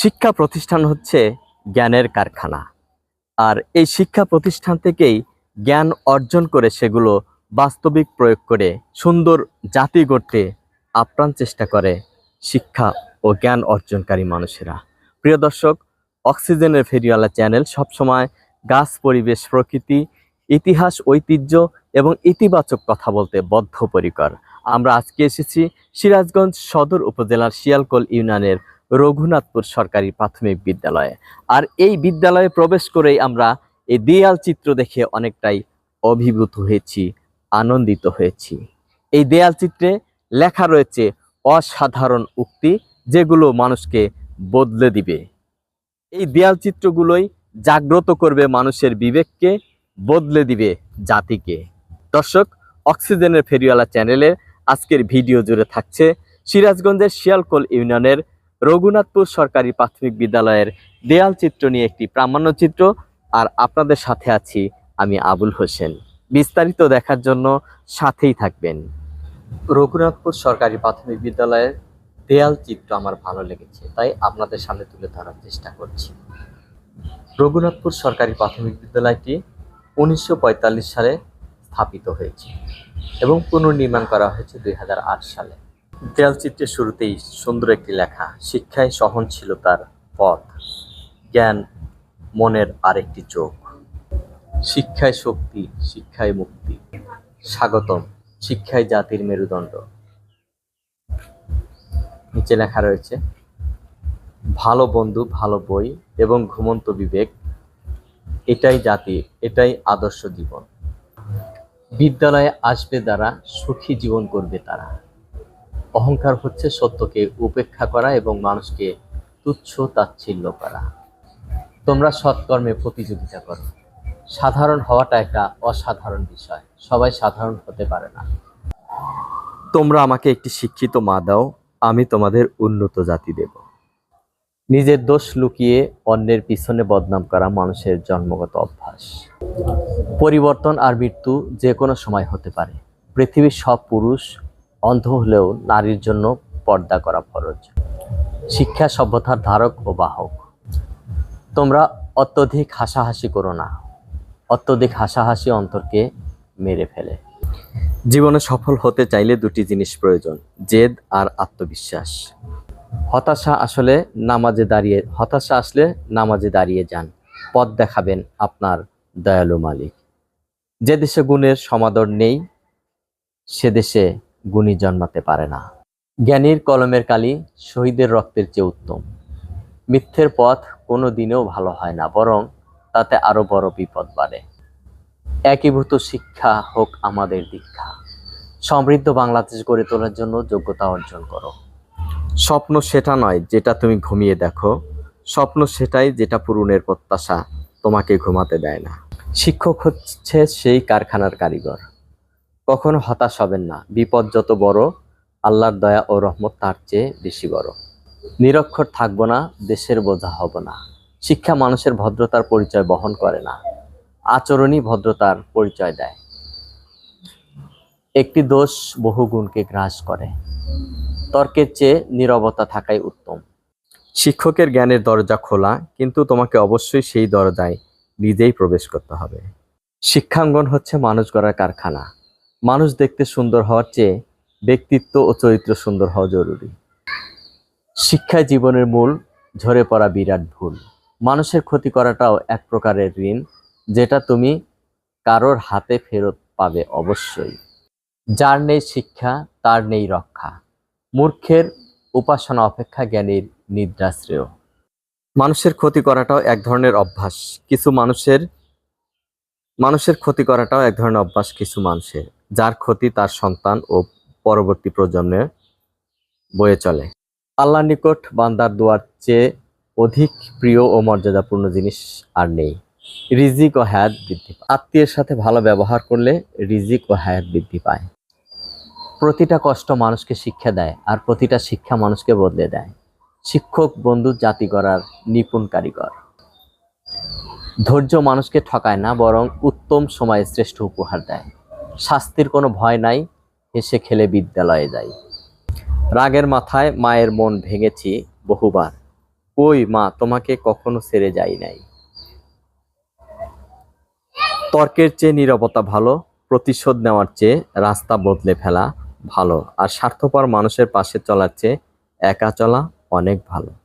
শিক্ষা প্রতিষ্ঠান হচ্ছে জ্ঞানের কারখানা। আর এই শিক্ষা প্রতিষ্ঠান থেকেই জ্ঞান অর্জন করে সেগুলো বাস্তবিক প্রয়োগ করে সুন্দর জাতি গড়তে আপ্রাণ চেষ্টা করে শিক্ষা ও জ্ঞান অর্জনকারী মানুষেরা। প্রিয় দর্শক, অক্সিজেনের ফেরিওয়ালা চ্যানেল সবসময় গাছ, পরিবেশ, প্রকৃতি, ইতিহাস, ঐতিহ্য এবং ইতিবাচক কথা বলতে বদ্ধপরিকর। আমরা আজকে এসেছি সিরাজগঞ্জ সদর উপজেলার শিয়ালকোল ইউনিয়নের রঘুনাথপুর সরকারি প্রাথমিক বিদ্যালয়ে। আর এই বিদ্যালয়ে প্রবেশ করেই আমরা এই দেয়াল চিত্র দেখে অনেকটাই অভিভূত হয়েছি, আনন্দিত হয়েছি। এই দেয়াল চিত্রে লেখা রয়েছে, অসাধারণ উক্তি যেগুলো মানুষকে বদলে দিবে। এই দেয়াল চিত্রগুলোই জাগ্রত করবে মানুষের বিবেককে, বদলে দিবে জাতিকে। দর্শক, অক্সিজেনের ফেরিওয়ালা চ্যানেলে আজকের ভিডিও জুড়ে থাকছে সিরাজগঞ্জের শিয়ালকোল ইউনিয়নের রঘুনাথপুর সরকারি প্রাথমিক বিদ্যালয়ের দেয়াল চিত্র নিয়ে একটি প্রামাণ্য চিত্র। আর আপনাদের সাথে আছি আমি আবুল হোসেন। বিস্তারিত দেখার জন্য সাথেই থাকবেন। রঘুনাথপুর সরকারি প্রাথমিক বিদ্যালয়ের দেয়াল চিত্র আমার ভালো লেগেছে, তাই আপনাদের সামনে তুলে ধরার চেষ্টা করছি। রঘুনাথপুর সরকারি প্রাথমিক বিদ্যালয়টি উনিশশো পঁয়তাল্লিশ সালে স্থাপিত হয়েছে এবং পুনর্নির্মাণ করা হয়েছে দুই হাজার আট সালে। দেয়াল চিত্রের শুরুতেই সুন্দর একটি লেখা, শিক্ষায় সহন সহনশীলতার পথ, জ্ঞান, মনের আরেকটি চোখ। শিক্ষায় শক্তি, শিক্ষায় মুক্তি। স্বাগতম, শিক্ষায় জাতির মেরুদণ্ড। নিচে লেখা রয়েছে, ভালো বন্ধু, ভালো বই এবং ঘুমন্ত বিবেক, এটাই জাতি, এটাই আদর্শ জীবন। বিদ্যালয়ে আসবে দ্বারা সুখী জীবন করবে তারা। অহংকার হচ্ছে সত্যকে উপেক্ষা করা এবং মানুষকে তুচ্ছ তাচ্ছিল্য করা। তোমরা সৎকর্মে প্রতিযোগিতা করো। সাধারণ হওয়াটা একটা অসাধারণ বিষয়। সবাই সাধারণ হতে পারে না। তোমরা আমাকে একটি শিক্ষিত মা দাও, আমি তোমাদের উন্নত জাতি দেব। নিজের দোষ লুকিয়ে অন্যের পিছনে বদনাম করা মানুষের জন্মগত অভ্যাস। পরিবর্তন আর মৃত্যু যে কোনো সময় হতে পারে। পৃথিবীর সব পুরুষ অন্ধ হলেও নারীর জন্য পর্দা করা ফরজ। শিক্ষা সভ্যতার ধারক ও বাহক। তোমরা অত্যধিক হাসাহাসি করো না। অত্যধিক হাসাহাসি অন্তরকে মেরে ফেলে। জীবনে সফল হতে চাইলে দুটি জিনিস প্রয়োজন, জেদ আর আত্মবিশ্বাস। হতাশা আসলে নামাজে দাঁড়িয়ে, হতাশা আসলে নামাজে দাঁড়িয়ে যান। পথ দেখাবেন আপনার দয়ালু মালিক। যে দেশে গুণের সমাদর নেই, সে দেশে গুণী জন্মাতে পারে না। জ্ঞানীর কলমের কালি শহীদের রক্তের চেয়ে উত্তম। মিথ্যের পথ কোনো দিনেও ভালো হয় না, বরং তাতে আরও বড় বিপদ বাড়ে। একীভূত শিক্ষা হোক আমাদের দীক্ষা। সমৃদ্ধ বাংলাদেশ গড়ে তোলার জন্য যোগ্যতা অর্জন করো। স্বপ্ন সেটা নয় যেটা তুমি ঘুমিয়ে দেখো। স্বপ্ন সেটাই যেটা পূরণের প্রত্যাশা তোমাকে ঘুমাতে দেয় না। শিক্ষক হচ্ছে সেই কারখানার কারিগর। কখনো হতাশ হবেন না। বিপদ যত বড়, আল্লাহর দয়া ও রহমত তার চেয়ে বেশি বড়। নিরক্ষর থাকব না, দেশের বোঝা হব না। শিক্ষা মানুষের ভদ্রতার পরিচয় বহন করে না। আচরণই ভদ্রতার পরিচয় দেয়। একটি দোষ বহু গুণকে গ্রাস করে। তর্কের চেয়ে নীরবতা থাকাই উত্তম। শিক্ষকের জ্ঞানের দরজা খোলা, কিন্তু তোমাকে অবশ্যই সেই দরজায় নিজেই প্রবেশ করতে হবে। শিক্ষাঙ্গন হচ্ছে মানুষ গড়ার কারখানা। মানুষ দেখতে সুন্দর হওয়ার চেয়ে ব্যক্তিত্ব ও চরিত্র সুন্দর হওয়া জরুরি। শিক্ষায় জীবনের মূল ঝরে পড়া বিরাট ভুল। মানুষের ক্ষতি করাটাও এক প্রকারের ঋণ, যেটা তুমি কারোর হাতে ফেরত পাবে অবশ্যই। যার নেই শিক্ষা, তার নেই রক্ষা। মূর্খের উপাসনা অপেক্ষা জ্ঞানীর নিদ্রা শ্রেয়। মানুষের ক্ষতি করাটাও এক ধরনের অভ্যাস। কিছু মানুষের মানুষের ক্ষতি করাটাও এক ধরনের অভ্যাস, কিছু মানুষের। যার ক্ষতি তার সন্তান ও পরবর্তী প্রজন্মে বয়ে চলে। আল্লাহর নিকট বান্দার দোয়ার চেয়ে অধিক প্রিয় ও মর্যাদাপূর্ণ জিনিস আর নেই। রিজিক ও হায়াত বৃদ্ধি পায়। আত্মীয়ের সাথে ভালো ব্যবহার করলে রিজিক ও হায়াত বৃদ্ধি পায়। প্রতিটা কষ্ট মানুষকে শিক্ষা দেয় আর প্রতিটা শিক্ষা মানুষকে বদলে দেয়। শিক্ষক, বন্ধু, জাতি গড়ার নিপুণ কারিগর। ধৈর্য মানুষকে ঠকায় না, বরং উত্তম সময়ে শ্রেষ্ঠ উপহার দেয়। শাস্তির কোনো ভয় নাই, হেসে খেলে বিদ্যালয়ে যাই। রাগের মাথায় মায়ের মন ভেঙেছি বহুবার। কই মা, তোমাকে কখনো ছেড়ে যাই নাই। তর্কের চেয়ে নীরবতা ভালো, প্রতিশোধ নেওয়ার চেয়ে রাস্তা বদলে ফেলা ভালো, আর স্বার্থপর মানুষের পাশে চলার চেয়ে একা চলা অনেক ভালো।